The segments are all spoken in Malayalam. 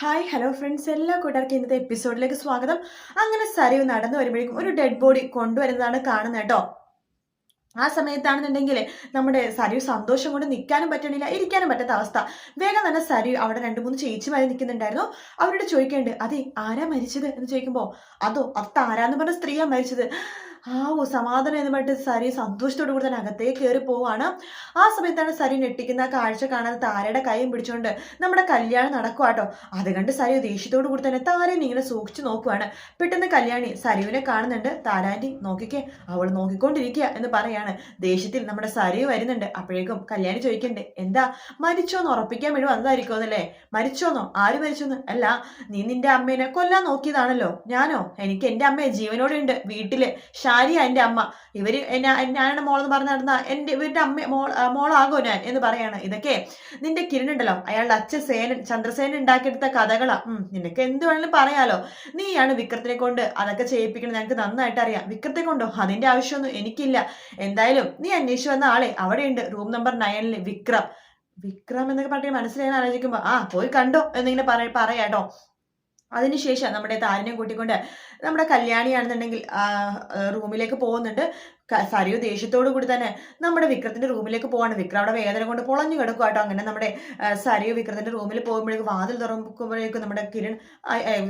ഹായ് ഹലോ ഫ്രണ്ട്സ് എല്ലാ കൂട്ടുകാർക്കും ഇന്നത്തെ എപ്പിസോഡിലേക്ക് സ്വാഗതം. അങ്ങനെ സരിവ് നടന്നു വരുമ്പോഴേക്കും ഒരു ഡെഡ് ബോഡി കൊണ്ടുവരുന്നതാണ് കാണുന്നത് കേട്ടോ. ആ സമയത്താണെന്നുണ്ടെങ്കിൽ നമ്മുടെ സരിയു സന്തോഷം കൊണ്ട് നിൽക്കാനും പറ്റണില്ല ഇരിക്കാനും പറ്റാത്ത അവസ്ഥ. വേഗം തന്നെ സരിയു അവിടെ രണ്ട് മൂന്ന് ചേച്ചിമാരി നിൽക്കുന്നുണ്ടായിരുന്നു. അവരോട് ചോദിക്കേണ്ടത് അതെ ആരാ മരിച്ചത്? എന്ന് ചോദിക്കുമ്പോൾ അതോ അത് ആരാന്ന് പറഞ്ഞ സ്ത്രീയാ മരിച്ചത്. ആ ഓ സമാധാനം എന്ന് പറഞ്ഞിട്ട് സരി സന്തോഷത്തോടു കൂടി തന്നെ അകത്തേക്ക് കയറി പോവാണ്. ആ സമയത്താണ് സരി ഞെട്ടിക്കുന്ന കാഴ്ച കാണാതെ താരയുടെ കൈയും പിടിച്ചുകൊണ്ട് നമ്മുടെ കല്യാണം നടക്കുവാട്ടോ അത് കണ്ട് സരി ദേഷ്യത്തോടു കൂടി തന്നെ താരനെ ഇങ്ങനെ സൂക്ഷിച്ചു നോക്കുവാണ്. പെട്ടെന്ന് കല്യാണി സരിവിനെ കാണുന്നുണ്ട്. താരാന്റി നോക്കിക്കേ അവൾ നോക്കിക്കൊണ്ടിരിക്കുക എന്ന് പറയാണ്. ദേഷ്യത്തിൽ നമ്മുടെ സരി വരുന്നുണ്ട്. അപ്പോഴേക്കും കല്യാണി ചോദിക്കണ്ടേ എന്താ മരിച്ചോന്ന് ഉറപ്പിക്കാൻ വേണ്ടി വന്നതായിരിക്കും എന്നല്ലേ? മരിച്ചോന്നോ? ആര് മരിച്ചോന്ന്? അല്ല നീ നിന്റെ അമ്മേനെ കൊല്ലാൻ നോക്കിയതാണല്ലോ. ഞാനോ? എനിക്ക് എന്റെ അമ്മയെ ജീവനോടെ ഉണ്ട് വീട്ടിൽ. ഷാരിയ എന്റെ അമ്മ. ഇവർ എന്നെ ഞാനാണ് മോളെന്ന് പറഞ്ഞു നടന്ന എന്റെ ഇവരുടെ അമ്മ മോൾ മോളാകോ ഞാൻ എന്ന് പറയാണ്. ഇതൊക്കെ നിന്റെ കിരണുണ്ടല്ലോ. അയാളുടെ അച്ഛൻ സേനൻ ചന്ദ്രസേനൻ ഉണ്ടാക്കിയെടുത്ത കഥകളാ. ഉം നിനക്ക് എന്ത് വേണമെങ്കിലും പറയാലോ. നീയാണ് വിക്രത്തിനെ കൊണ്ട് അതൊക്കെ ചെയ്യിപ്പിക്കണം ഞങ്ങൾക്ക് നന്നായിട്ട് അറിയാം. വിക്രത്തെ കൊണ്ടോ? അതിന്റെ ആവശ്യമൊന്നും എനിക്കില്ല. എന്തായാലും നീ അന്വേഷിച്ചു വന്ന ആളെ അവിടെയുണ്ട്. റൂം നമ്പർ നയനിൽ വിക്രം. വിക്രം എന്നൊക്കെ പറഞ്ഞിട്ട് മനസ്സിലായി ആലോചിക്കുമ്പോ ആ പോയി കണ്ടോ എന്നിങ്ങനെ പറ പറയാട്ടോ. അതിനുശേഷം നമ്മുടെ താരനെ കൂട്ടിക്കൊണ്ട് നമ്മുടെ കല്യാണിയാണെന്നുണ്ടെങ്കിൽ റൂമിലേക്ക് പോകുന്നുണ്ട്. സരിയു ദേഷ്യത്തോടു കൂടി തന്നെ നമ്മുടെ വിക്രത്തിന്റെ റൂമിലേക്ക് പോവാണ്. വിക്രം അവിടെ വേദന കൊണ്ട് പൊളഞ്ഞു കിടക്കും കേട്ടോ അങ്ങനെ നമ്മുടെ സരിയു വിക്രത്തിന്റെ റൂമിൽ പോകുമ്പോഴേക്കും വാതിൽ തുറക്കുമ്പോഴേക്കും നമ്മുടെ കിരൺ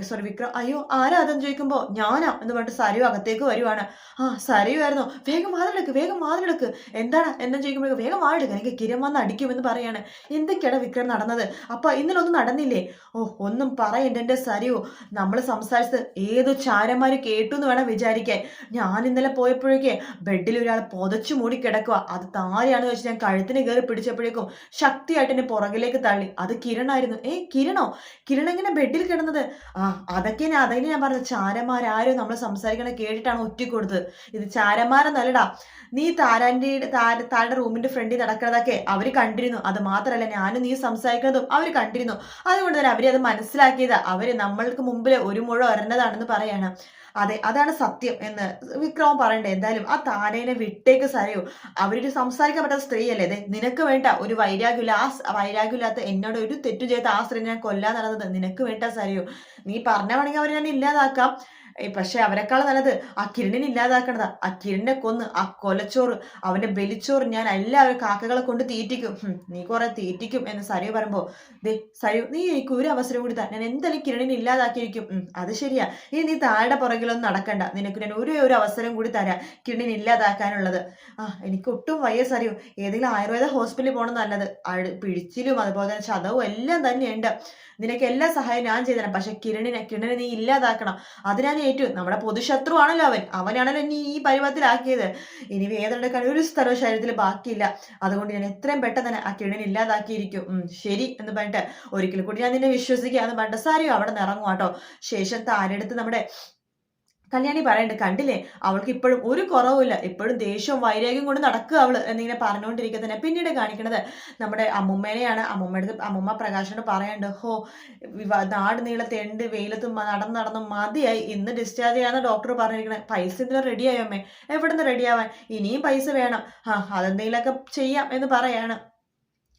സോറി വിക്രം അയ്യോ ആരാ അതെന്ന് ചോദിക്കുമ്പോ ഞാനാ എന്ന് പറഞ്ഞിട്ട് സരിയു അകത്തേക്ക് വരുവാണ്. ആ സരിയു ആയിരുന്നു. വേഗം വാതിലെടുക്ക് വേഗം വാതിലെടുക്ക്. എന്താണ്? എന്നു ചോദിക്കുമ്പോഴേക്കും വേഗം വാതിലെടുക്ക്. എനിക്ക് കിരൺ വന്ന് അടിക്കുമെന്ന് പറയാണ്. എന്തൊക്കെയാണ് വിക്രം നടന്നത്? അപ്പൊ ഇന്നലൊന്നും നടന്നില്ലേ? ഓ ഒന്നും പറയണ്ട എന്റെ സരിയു. നമ്മൾ സംസാരിച്ചത് ഏതോ ചാരന്മാര് കേട്ടു എന്ന് വേണം വിചാരിക്കാൻ. ഞാൻ ഇന്നലെ പോയപ്പോഴേക്കേ ബെഡിൽ ഒരാൾ പുതച്ചു മൂടി കിടക്കുക. അത് താരെയാണെന്ന് വെച്ച് ഞാൻ കഴുത്തിന് കയറി പിടിച്ചപ്പോഴേക്കും ശക്തിയായിട്ട് എന്നെ പുറകിലേക്ക് തള്ളി. അത് കിരണായിരുന്നു. ഏ കിരണോ? കിരൺ എങ്ങനെ ബെഡിൽ കിടന്നത്? ആ അതൊക്കെ ഞാൻ അതന്നെ ഞാൻ പറഞ്ഞത്. ചാരന്മാരാരും നമ്മൾ സംസാരിക്കണ കേട്ടിട്ടാണ് ഒറ്റിക്കൊടുത്തത് ഇത് ചാരന്മാരെന്നല്ലടാ. നീ താരാന്റെ താര താരുടെ റൂമിന്റെ ഫ്രണ്ടിൽ നടക്കുന്നതൊക്കെ അവർ കണ്ടിരുന്നു. അത് മാത്രമല്ല ഞാനും നീ സംസാരിക്കുന്നതും അവർ കണ്ടിരുന്നു. അതുകൊണ്ട് തന്നെ അവർ അത് മനസ്സിലാക്കിയത് അവർ നമ്മൾക്ക് മുമ്പിൽ ഒരു മുഴ ഒരണ്ടതാണെന്ന് പറയാണ്. അതെ അതാണ് സത്യം എന്ന് വിക്രമം പറയണ്ടേ. എന്തായാലും ആ താരേനെ വിട്ടേക്ക് സരയോ. അവരൊരു സംസാരിക്കാൻ പറ്റാത്ത സ്ത്രീയല്ലേ അതെ നിനക്ക് വേണ്ട ഒരു വൈരാഗ്യമില്ല. ആ വൈരാഗ്യമില്ലാത്ത എന്നോട് ഒരു തെറ്റു ചെയ്ത ആ സ്ത്രീ ഞാൻ കൊല്ലാൻ നടന്നത് നിനക്ക് വേണ്ട സരയോ. നീ പറഞ്ഞ വേണമെങ്കിൽ അവരെ ഞാൻ ഇല്ലാതാക്കാം. പക്ഷെ അവരെക്കാൾ നല്ലത് ആ കിരണിനെ ഇല്ലാതാക്കണതാ. ആ കിരണിനെ കൊന്ന് ആ കൊലച്ചോറ് അവന്റെ ബലിച്ചോറ് ഞാൻ എല്ലാവരും കാക്കകളെ കൊണ്ട് തീറ്റിക്കും. നീ കുറെ തീറ്റിക്കും എന്ന് സരയു പറയുമ്പോ ദേ സരയു നീ എനിക്ക് ഒരു അവസരം കൂടി താ ഞാൻ എന്തായാലും കിരണിനെ ഇല്ലാതാക്കിയിരിക്കും. അത് ശരിയാ. ഇനി നീ താഴെ പുറകിലൊന്നും നടക്കണ്ട. നിനക്ക് ഞാൻ ഒരേ ഒരു അവസരം കൂടി തരാം കിരണിനെ ഇല്ലാതാക്കാനുള്ളത്. ആ എനിക്ക് ഒട്ടും വയ്യ സരയു. ഏതെങ്കിലും ആയുർവേദ ഹോസ്പിറ്റലിൽ പോകണം നല്ലത്. പിഴിച്ചിലും അതുപോലെ തന്നെ ചതവും എല്ലാം തന്നെയുണ്ട്. നിനക്ക് എല്ലാ സഹായവും ഞാൻ ചെയ്തുതരാം പക്ഷെ കിരണിനെ കിരണിനെ നീ ഇല്ലാതാക്കണം. അത് ഏറ്റു. നമ്മുടെ പൊതുശത്രുവാണല്ലോ അവൻ. അവനാണല്ലോ ഇനി ഈ പരുവത്തിലാക്കിയത്. ഇനി വേദനയുടെ എടുക്കാൻ ഒരു സ്ഥലവും ശരീരത്തിൽ ബാക്കിയില്ല. അതുകൊണ്ട് ഞാൻ എത്രയും പെട്ടെന്ന് തന്നെ ആ കിരണിനെ ഇല്ലാതാക്കിയിരിക്കും. ശരി എന്ന് പറഞ്ഞിട്ട് ഒരിക്കൽ കൂടി ഞാൻ നിന്നെ വിശ്വസിക്കുക എന്ന് പറഞ്ഞിട്ട് സാരിയോ അവിടെ നിന്ന് ഇറങ്ങും കേട്ടോ ശേഷം താരെടുത്ത് നമ്മുടെ കല്യാണി പറയണ്ട് കണ്ടില്ലേ? അവൾക്ക് ഇപ്പോഴും ഒരു കുറവുമില്ല. ഇപ്പോഴും ദേഷ്യവും വൈരാഗ്യം കൊണ്ട് നടക്കുക അവൾ എന്നിങ്ങനെ പറഞ്ഞുകൊണ്ടിരിക്കുക തന്നെ. പിന്നീട് കാണിക്കണത് നമ്മുടെ അമ്മുമ്മേനെയാണ്. അമ്മുമ്മയുടെ അമ്മുമ്മ പ്രകാശനോട് പറയണ്ട് ഹോ നാട് നീളത്തെ തെണ്ട് വെയിലത്ത് നടന്ന് നടന്ന് മതിയായി. ഇന്ന് ഡിസ്ചാർജ് ചെയ്യാന്ന് ഡോക്ടർ പറഞ്ഞിരിക്കണേ. പൈസ എന്തിനാ റെഡിയായോ അമ്മേ? എവിടെ നിന്ന് റെഡിയാവാൻ ഇനിയും പൈസ വേണം. ആ അതെന്തെങ്കിലുമൊക്കെ ചെയ്യാം എന്ന് പറയാണ്.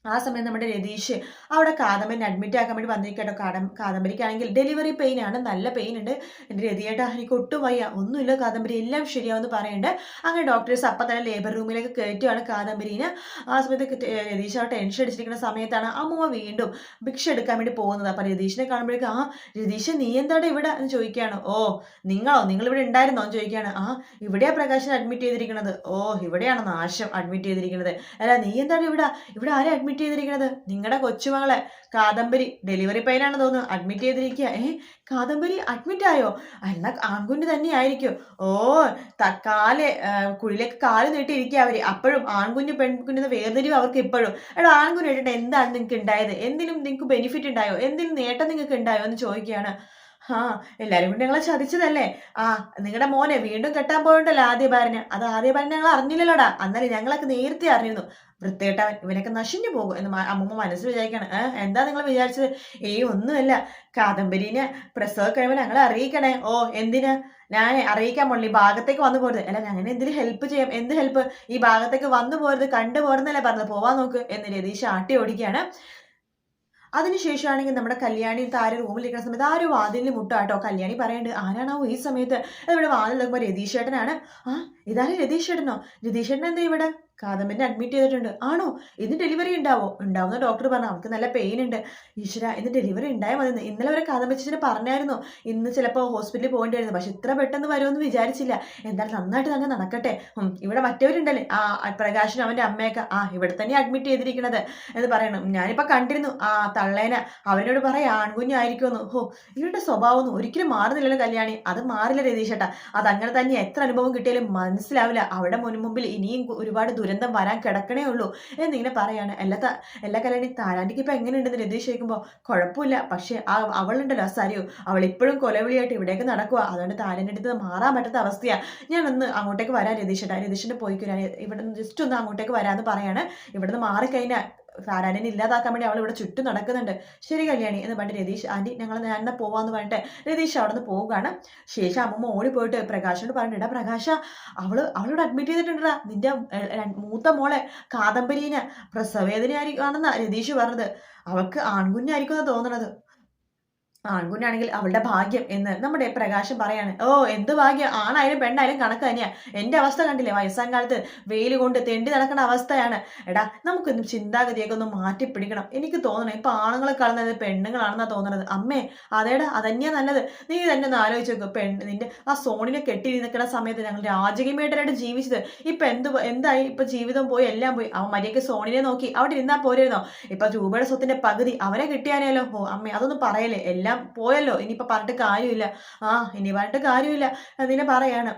ആ സമയം നമ്മുടെ രതീഷ് അവിടെ കാദംബരിനെ അഡ്മിറ്റ് ആക്കാൻ വേണ്ടി വന്നിരിക്കട്ടോ കാദം കാദംബരിക്കാണെങ്കിൽ ഡെലിവറി പെയിൻ ആണ്. നല്ല പെയിൻ ഉണ്ട്. എന്റെ രതിയേട്ടാ എനിക്ക് ഒട്ടും വയ്യ. ഒന്നുമില്ല കാദംബരി. എല്ലാം ശരിയാവെന്ന് പറയുന്നുണ്ട്. അങ്ങനെ ഡോക്ടേഴ്സ് അപ്പം തന്നെ ലേബർ റൂമിലേക്ക് കയറ്റുകയാണ് കാദംബരീനെ. ആ സമയത്ത് രതീഷ് അവിടെ ടെൻഷൻ അടിച്ചിരിക്കുന്ന സമയത്താണ് അമ്മ വീണ്ടും ഭിക്ഷ എടുക്കാൻ വേണ്ടി പോകുന്നത്. അപ്പം രതീഷിനെ കാണുമ്പോഴേക്കും ആ രതീഷ് നീ എന്താണ് ഇവിടെ? എന്ന് ചോദിക്കുകയാണ്. ഓ നിങ്ങളോ? നിങ്ങൾ ഇവിടെ ഉണ്ടായിരുന്നോ? എന്ന് ചോദിക്കുകയാണ്. ആ ഇവിടെയാ പ്രകാശൻ അഡ്മിറ്റ് ചെയ്തിരിക്കുന്നത്. ഓ ഇവിടെയാണ് നാശം അഡ്മിറ്റ് ചെയ്തിരിക്കുന്നത്. അല്ല നീ എന്താണ് ഇവിടെ? ഇവിടെ ആരെ അഡ്മിറ്റ് ചെയ്തിരിക്കുന്നത് നിങ്ങളുടെ കൊച്ചുമകളെ. കാദംബരി ഡെലിവറി പെയിനാണ് തോന്നുന്നു. അഡ്മിറ്റ് ചെയ്തിരിക്കുക ഏ കാദംബരി അഡ്മിറ്റ് ആയോ? അല്ല ആൺകുഞ്ഞ് തന്നെ ആയിരിക്കും. ഓ കാൽ കുഴിലേക്ക് കാൽ നീട്ടിയിരിക്കുക അവർ. അപ്പോഴും ആൺകുഞ്ഞ് പെൺകുഞ്ഞ് വേർതിരിവ് അവർക്ക് ഇപ്പോഴും. എടാ ആൺകുഞ്ഞ് ഇട്ടിട്ട് എന്താണ് നിങ്ങൾക്ക് ഉണ്ടായത്? എന്തിനും നിങ്ങൾക്ക് ബെനിഫിറ്റ് ഉണ്ടായോ? എന്തിനും നേട്ടം നിങ്ങൾക്ക് ഉണ്ടായോ എന്ന് ചോദിക്കുകയാണ് ആ എല്ലാരും കൂടി ഞങ്ങളെ ചതിച്ചതല്ലേ? ആ നിങ്ങളുടെ മോനെ വീണ്ടും കെട്ടാൻ പോയിണ്ടല്ലോ ആദ്യ ഭാര്യന്. അത് ആദ്യ ഭാര്യനെ ഞങ്ങൾ അറിഞ്ഞില്ലല്ലോടാ. അന്നേരം ഞങ്ങളൊക്കെ നേരത്തെ അറിഞ്ഞിരുന്നു. വൃത്തികെട്ടവൻ ഇവനൊക്കെ നശിഞ്ഞു പോകും എന്ന് അമ്മമ്മ മനസ്സിൽ വിചാരിക്കണം. എന്താ നിങ്ങൾ വിചാരിച്ചത്? ഏയ് ഒന്നുമല്ല. കാദംബരീനെ പ്രസവ കഴിയുമ്പോൾ ഞങ്ങളെ അറിയിക്കണേ. ഓ എന്തിന്? ഞാൻ അറിയിക്കാൻ പോണില്ല. ഈ ഭാഗത്തേക്ക് വന്നു പോരുത്. അല്ല ഞങ്ങനെ എന്തിനും ഹെൽപ്പ് ചെയ്യാം? എന്ത് ഹെൽപ്പ് ഈ ഭാഗത്തേക്ക് വന്നു പോരുത് കണ്ടു പോരുന്നല്ലേ പറഞ്ഞത്. പോവാൻ നോക്ക് എന്ന് രതീഷ് ആട്ടി ഓടിക്കുകയാണ്. അതിനുശേഷമാണെങ്കിൽ നമ്മുടെ കല്യാണി താര റൂമിലിരിക്കുന്ന സമയത്ത് ആ ഒരു വാതിലിൽ മുട്ടാട്ടോ. കല്യാണി പറയേണ്ടത് ആരാണാവോ ഈ സമയത്ത്? ഇവിടെ വാതിൽ നോക്കുമ്പോൾ രതീഷേട്ടനാണ്. ആ ഇതാണ് രതീഷ് ചേട്ടനോ രതീഷ് എന്താ ഇവിടെ? കാദംബരിനെ അഡ്മിറ്റ് ചെയ്തിട്ടുണ്ട്. ആണോ? ഇന്ന് ഡെലിവറി ഉണ്ടാവോ? ഉണ്ടാവുന്ന ഡോക്ടർ പറഞ്ഞു അവർക്ക് നല്ല പെയിൻ ഉണ്ട്. ഈശ്വര ഇന്ന് ഡെലിവറി ഉണ്ടായാൽ മതി ഇന്നലെ വരെ കാദംബരിച്ചിട്ട് പറഞ്ഞായിരുന്നു. ഇന്ന് ചിലപ്പോൾ ഹോസ്പിറ്റലിൽ പോകേണ്ടി വരുന്നു പക്ഷെ ഇത്ര പെട്ടെന്ന് വരുമെന്ന് വിചാരിച്ചില്ല. എന്തായാലും നന്നായിട്ട് തന്നെ നടക്കട്ടെ. ഇവിടെ മറ്റവരുണ്ടല്ലേ? ആ പ്രകാശനും അവന്റെ അമ്മയൊക്കെ. ആ ഇവിടെ തന്നെ അഡ്മിറ്റ് ചെയ്തിരിക്കണത് എന്ന് പറയണം. ഞാനിപ്പോൾ കണ്ടിരുന്നു. ആ തള്ളേന. അവനോട് പറയാം ആൺകുഞ്ഞായിരിക്കുമെന്ന്. ഹോ ഇവരുടെ സ്വഭാവം ഒന്നും ഒരിക്കലും മാറുന്നില്ലല്ലോ കല്യാണി. അത് മാറില്ല രതീഷേട്ടാ. അത് അങ്ങനെ തന്നെ എത്ര അനുഭവം കിട്ടിയാലും മനസ്സിലാവില്ല. അവിടെ മുൻ മുമ്പിൽ ഇനിയും ഒരുപാട് ദുരന്തം വരാൻ കിടക്കണേ ഉള്ളൂ. എന്നിങ്ങനെ പറയാണ്. എല്ലാ എല്ലാ കല്യാണി താരാണ്ടിക്ക് ഇപ്പൊ എങ്ങനെയുണ്ടെന്ന് രതീഷ് ചോദിക്കുമ്പോൾ കുഴപ്പമില്ല. പക്ഷേ ആ അവളുണ്ടല്ലോ സാരിയോ. അവൾ ഇപ്പോഴും കൊലവിളിയായിട്ട് ഇവിടേക്ക് നടക്കുക അതുകൊണ്ട് താരന്റെ അടുത്ത് മാറാൻ പറ്റാത്ത അവസ്ഥയാ. ഞാൻ ഒന്ന് അങ്ങോട്ടേക്ക് വരാം രതീഷേട്ടാ. രതീഷിന്റെ പോയിക്കോ ഇവിടെ നിന്ന് ജസ്റ്റ് ഒന്ന് അങ്ങോട്ടേക്ക് വരാമെന്ന് പറയാണ്. ഇവിടുന്ന് മാറിക്കഴിഞ്ഞാൽ താരാനെ ഇല്ലാതാക്കാൻ വേണ്ടി അവൾ ഇവിടെ ചുറ്റും നടക്കുന്നുണ്ട്. ശരി കല്യാണി എന്ന് പറഞ്ഞിട്ട് രതീഷ് ആന്റി ഞങ്ങൾ എന്നാ പോവാന്ന് പറഞ്ഞിട്ട് രതീഷ് അവിടെ നിന്ന് പോവുകയാണ്. ശേഷം അമ്മമ്മ ഓടിപ്പോയിട്ട് പ്രകാശിനോട് പറഞ്ഞിട്ടാ പ്രകാശ അവൾ അവളോട് അഡ്മിറ്റ് ചെയ്തിട്ടുണ്ടാ നിന്റെ മൂത്ത മോളെ മൂത്ത മോളെ കാദംബരീനെ ആണെന്നാ രതീഷ് പറഞ്ഞത്. അവൾക്ക് ആൺകുഞ്ഞായിരിക്കും തോന്നണത്. ആൺകുഞ്ഞാണെങ്കിൽ അവളുടെ ഭാഗ്യം എന്ന് നമ്മുടെ പ്രകാശം പറയാണ്. ഓ എന്ത് ഭാഗ്യം? ആണായാലും പെണ്ണായാലും കണക്ക് തന്നെയാ. എന്റെ അവസ്ഥ കണ്ടില്ലേ? വയസ്സാം കാലത്ത് വെയിൽ കൊണ്ട് തെണ്ടി നടക്കുന്ന അവസ്ഥയാണ്. എടാ നമുക്കൊന്നും ചിന്താഗതിയൊക്കെ ഒന്ന് മാറ്റി പിടിക്കണം. എനിക്ക് തോന്നണം ഇപ്പൊ ആണുങ്ങളെ കാണുന്നത് പെണ്ണുങ്ങളാണെന്നാ തോന്നുന്നത് അമ്മേ അതേടാ അതന്നെയാ നല്ലത്. നീ തന്നെ ഒന്ന് ആലോചിച്ച് നോക്ക്. പെണ്ണ് നിന്റെ ആ സോണിനെ കെട്ടി നിൽക്കുന്ന സമയത്ത് ഞങ്ങൾ രാജകീയമായിട്ടാണ് ജീവിച്ചത്. ഇപ്പൊ എന്ത് എന്തായി? ഇപ്പൊ ജീവിതം പോയി എല്ലാം പോയി. അവൻ മര്യാദയ്ക്ക് സോണിനെ നോക്കി അവിടെ ഇരുന്നാ പോരായിരുന്നോ ഇപ്പൊ രൂപയുടെ സ്വത്തിന്റെ പകുതി അവനെ കിട്ടിയാനേലോ? ഓ അമ്മേ അതൊന്നും പറയല്ലേ? എല്ലാം പോയല്ലോ. ഇനിയിപ്പോൾ പറഞ്ഞിട്ട് കാര്യമില്ല. ആ ഇനി പറഞ്ഞിട്ട് കാര്യമില്ല. അതിനെ പറയാണ്.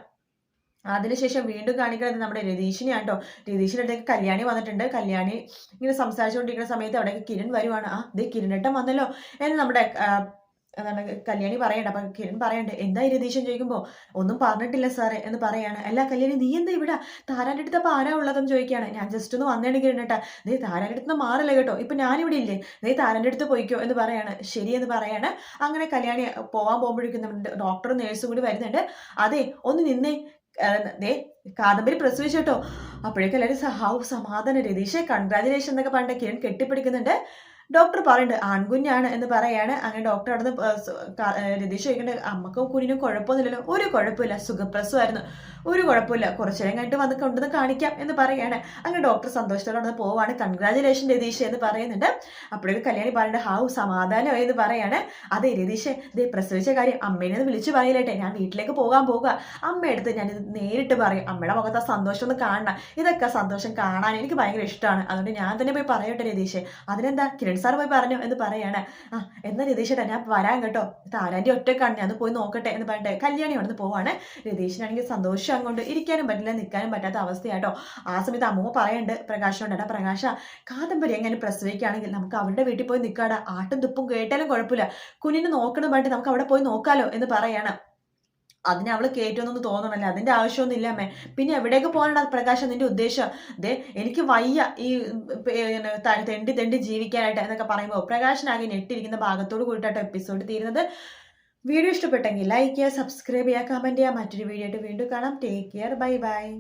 അതിനുശേഷം വീണ്ടും കാണിക്കുന്നത് നമ്മുടെ രതീഷിനെയാണ് കേട്ടോ രതീഷിന്റെ അടുത്തേക്ക് കല്യാണി വന്നിട്ടുണ്ട്. കല്യാണി ഇങ്ങനെ സംസാരിച്ചുകൊണ്ടിരിക്കുന്ന സമയത്ത് അവിടേക്ക് കിരൺ വരുവാണ്. ആ ദേ കിരണിട്ടം വന്നല്ലോ. എന്ന് നമ്മുടെ എന്താണ് കല്യാണി പറയണ്ട. അപ്പൊ കിരൺ പറയണ്ട എന്താ രതീശൻ ചോദിക്കുമ്പോ ഒന്നും പറഞ്ഞിട്ടില്ല സാറേ എന്ന് പറയാണ്. അല്ല കല്യാണി നീ എന്താ ഇവിടെ താരാന്റെ അപ്പൊ ആരാ ഉള്ളതെന്ന് ചോദിക്കുകയാണ്? ഞാൻ ജസ്റ്റ് ഒന്ന് വന്നേണ് കിരണിട്ടാ. നീ താരാന്റെ അടുത്ത് മാറില്ല കേട്ടോ? ഇപ്പൊ ഞാനിവിടെ ഇല്ലേ? നീ താരാന്റെ അടുത്ത് പോയിക്കോ എന്ന് പറയാണ്. ശരി എന്ന് പറയാണ്. അങ്ങനെ കല്യാണി പോവാൻ പോകുമ്പോഴേക്കും ഡോക്ടറും നേഴ്സും കൂടി വരുന്നുണ്ട്. അതെ ഒന്ന് നിന്നേ. ദേ കാദംബരി പ്രസവിച്ചു കേട്ടോ. അപ്പോഴേക്കും എല്ലാവരും സഹാവ് സമാധാന രതീഷെ കൺഗ്രാജുലേഷൻ എന്നൊക്കെ പറഞ്ഞിട്ട് കിരൺ കെട്ടിപ്പിടിക്കുന്നുണ്ട്. ഡോക്ടർ പറയുന്നുണ്ട് ആൺകുഞ്ഞാണ് എന്ന് പറയാണ്. അങ്ങനെ ഡോക്ടർ അവിടെ നിന്ന് രതീഷ് ചോദിക്കേണ്ട അമ്മക്കും കുഞ്ഞിനും കുഴപ്പമൊന്നുമില്ലല്ലോ? ഒരു കുഴപ്പമില്ല സുഖപ്രസമായിരുന്നു ഒരു കുഴപ്പമില്ല കുറച്ചു നേരം കഴിഞ്ഞിട്ട് വന്ന് കൊണ്ടുവന്ന് കാണിക്കാം എന്ന് പറയാണ്. അങ്ങനെ ഡോക്ടർ സന്തോഷത്തോടെ അവിടെ പോവാണ്. കൺഗ്രാചുലേഷൻ രതീഷ് എന്ന് പറയുന്നുണ്ട്. അപ്പോഴേക്കും കല്യാണി പറയുന്നുണ്ട് ഹാവ് സമാധാനമായി എന്ന് പറയാണ്. അതെ രതീഷ് ഇതേ പ്രസവിച്ച കാര്യം അമ്മേനെ ഒന്ന് വിളിച്ചു പറയില്ലട്ടെ ഞാൻ വീട്ടിലേക്ക് പോകാൻ പോകുക അമ്മയെടുത്ത് ഞാനിത് നേരിട്ട് പറയും. അമ്മയുടെ മുഖത്ത് ആ സന്തോഷം ഒന്ന് കാണണം. ഇതൊക്കെ സന്തോഷം കാണാൻ എനിക്ക് ഭയങ്കര ഇഷ്ടമാണ്. അതുകൊണ്ട് ഞാൻ തന്നെ പോയി പറയട്ടെ രതീഷ്. അതിനെന്താ കിരൺ സാർ പോയി പറഞ്ഞു എന്ന് പറയാണ്. ആ എന്നാ രതീഷേട്ടാ ഞാൻ വരാൻ കേട്ടോ. താരാന്റെ ഒറ്റക്കാണ് ഞാൻ പോയി നോക്കട്ടെ എന്ന് പറഞ്ഞിട്ട് കല്യാണി അവിടെ നിന്ന് പോവാണ്. രതീഷിനാണെങ്കിൽ സന്തോഷം അങ്ങോട്ട് ഇരിക്കാനും പറ്റില്ല നിൽക്കാനും പറ്റാത്ത അവസ്ഥയാട്ടോ. ആ സമയത്ത് അമ്മൂമ്മ പറയുന്നുണ്ട് പ്രകാശോണ്ട് എടാ പ്രകാശ കാദംബരി എങ്ങനെ പ്രസവിക്കുകയാണെങ്കിൽ നമുക്ക് അവരുടെ വീട്ടിൽ പോയി നിൽക്കാടാ. ആട്ടും തുപ്പും കേട്ടാലും കുഴപ്പമില്ല. കുഞ്ഞിനെ നോക്കണം പറഞ്ഞിട്ട് നമുക്ക് അവിടെ പോയി നോക്കാലോ എന്ന് പറയാണ്. അതിന് അവൾ കേറ്റൊന്നും തോന്നണല്ലേ? അതിന്റെ ആവശ്യമൊന്നും ഇല്ല അമ്മേ. പിന്നെ എവിടേക്ക് പോകാനാണ് പ്രകാശം നിന്റെ ഉദ്ദേശം? ദേ എനിക്ക് വയ്യ ഈ തെണ്ടി തെണ്ടി ജീവിക്കാനായിട്ട് എന്നൊക്കെ പറയുമ്പോൾ പ്രകാശനാകെ ഞെട്ടിരിക്കുന്ന ഭാഗത്തോട് കൂടിയിട്ടോ എപ്പിസോഡ് തീരുന്നത്. വീഡിയോ ഇഷ്ടപ്പെട്ടെങ്കിൽ ലൈക്ക് ചെയ്യുക സബ്സ്ക്രൈബ് ചെയ്യുക കമന്റ് ചെയ്യുക. മറ്റൊരു വീഡിയോ ആയിട്ട് വീണ്ടും കാണാം. Take care bye bye